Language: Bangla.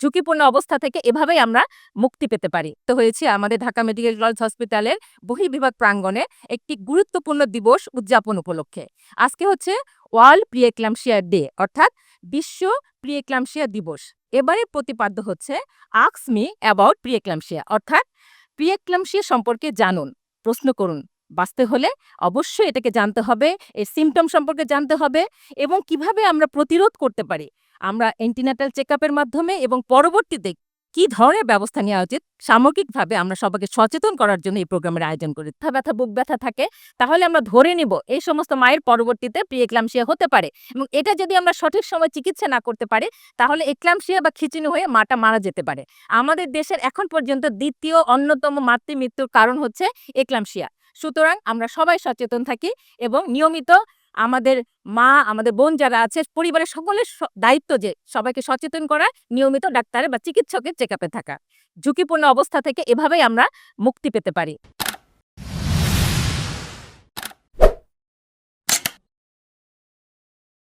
ঝুঁকিপূর্ণ অবস্থা থেকে এভাবেই আমরা মুক্তি পেতে পারি। তো হয়েছে আমাদের ঢাকা মেডিকেল কলেজ হসপিটালের বহির্বিভাগ প্রাঙ্গণে একটি গুরুত্বপূর্ণ দিবস উদযাপন উপলক্ষে। আজকে হচ্ছে ওয়ার্ল্ড প্রিয়েক্লামশিয়া ডে, অর্থাৎ বিশ্ব প্রিয়েক্লামশিয়া দিবস। এবারে প্রতিপাদ্য হচ্ছে আক্স মি অ্যাবাউট প্রিয়েক্লামশিয়া অর্থাৎ প্রিয়েক্লামশিয়া সম্পর্কে জানুন, প্রশ্ন করুন। বাঁচতে হলে অবশ্যই এটাকে জানতে হবে, এর সিমটম সম্পর্কে জানতে হবে এবং কীভাবে আমরা প্রতিরোধ করতে পারি। আমরা এন্টিনাটাল চেক মাধ্যমে এবং পরবর্তীতে কি ধরনের ব্যবস্থা নেওয়া উচিত, সামগ্রিকভাবে আমরা সবাইকে সচেতন করার জন্য এই প্রোগ্রামের আয়োজন করি। ব্যথা ব্যথা, বুক ব্যথা থাকে, তাহলে আমরা ধরে নিব এই সমস্ত মায়ের পরবর্তীতে প্রি এক্লামশিয়া হতে পারে এবং এটা যদি আমরা সঠিক সময় চিকিৎসা না করতে পারি, তাহলে এক্লামশিয়া বা খিচিনি হয়ে মাটা মারা যেতে পারে। আমাদের দেশের এখন পর্যন্ত দ্বিতীয় অন্যতম মাতৃ মৃত্যুর কারণ হচ্ছে এক্লামশিয়া সুতরাং আমরা সবাই সচেতন থাকি এবং নিয়মিত আমাদের মা, আমাদের বোন যারা আছে, পরিবারের সকলের দায়িত্ব যে সবাইকে সচেতন করা, নিয়মিত ডাক্তারে বা চিকিৎসকের চেক থাকা। ঝুঁকিপূর্ণ অবস্থা থেকে এভাবেই আমরা মুক্তি পেতে পারি।